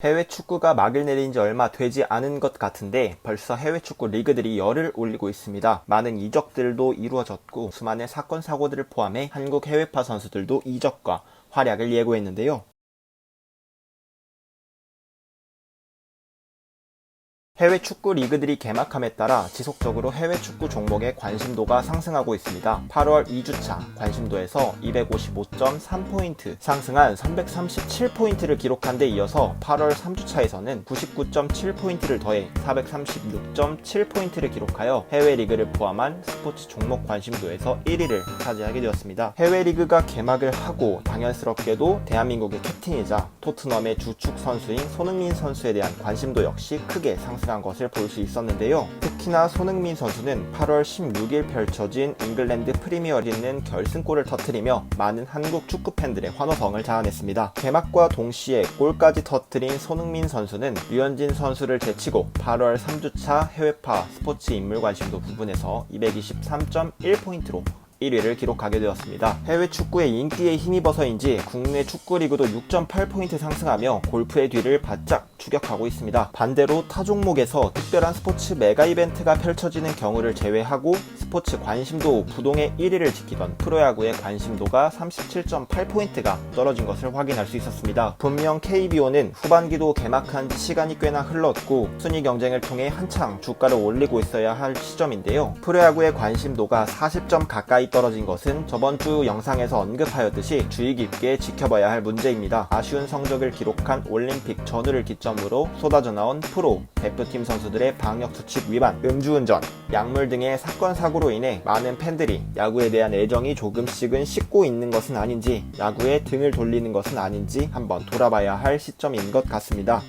해외 축구가 막을 내린 지 얼마 되지 않은 것 같은데 벌써 해외 축구 리그들이 열을 올리고 있습니다. 많은 이적들도 이루어졌고 수많은 사건 사고들을 포함해 한국 해외파 선수들도 이적과 활약을 예고했는데요. 해외 축구 리그들이 개막함에 따라 지속적으로 해외 축구 종목의 관심도가 상승하고 있습니다. 8월 2주차 관심도에서 255.3포인트 상승한 337포인트를 기록한 데 이어서 8월 3주차에서는 99.7포인트를 더해 436.7포인트를 기록하여 해외 리그를 포함한 스포츠 종목 관심도에서 1위를 차지하게 되었습니다. 해외 리그가 개막을 하고 당연스럽게도 대한민국의 캡틴이자 토트넘의 주축 선수인 손흥민 선수에 대한 관심도 역시 크게 상승 한 것을 볼 수 있었는데요. 특히나 손흥민 선수는 8월 16일 펼쳐진 잉글랜드 프리미어리그는 결승골을 터뜨리며 많은 한국 축구 팬들의 환호성을 자아냈습니다. 개막과 동시에 골까지 터뜨린 손흥민 선수는 류현진 선수를 제치고 8월 3주차 해외파 스포츠 인물 관심도 부분에서 223.1포인트로 1위를 기록하게 되었습니다. 해외 축구의 인기에 힘입어서인지 국내 축구 리그도 6.8포인트 상승하며 골프의 뒤를 바짝 추격하고 있습니다. 반대로 타 종목에서 특별한 스포츠 메가 이벤트가 펼쳐지는 경우를 제외하고 스포츠 관심도 부동의 1위를 지키던 프로야구의 관심도가 37.8포인트가 떨어진 것을 확인할 수 있었습니다. 분명 KBO는 후반기도 개막한 지 시간이 꽤나 흘렀고 순위 경쟁을 통해 한창 주가를 올리고 있어야 할 시점인데요. 프로야구의 관심도가 40점 가까이 떨어진 것은 저번 주 영상에서 언급하였듯이 주의 깊게 지켜봐야 할 문제입니다. 아쉬운 성적을 기록한 올림픽 전후를 기점으로 쏟아져 나온 프로 대표팀 선수들의 방역 수칙 위반, 음주운전, 약물 등의 사건 사고 로 인해 많은 팬들이 야구에 대한 애정이 조금씩은 식고 있는 것은 아닌지 야구에 등을 돌리는 것은 아닌지 한번 돌아봐야 할 시점인 것 같습니다.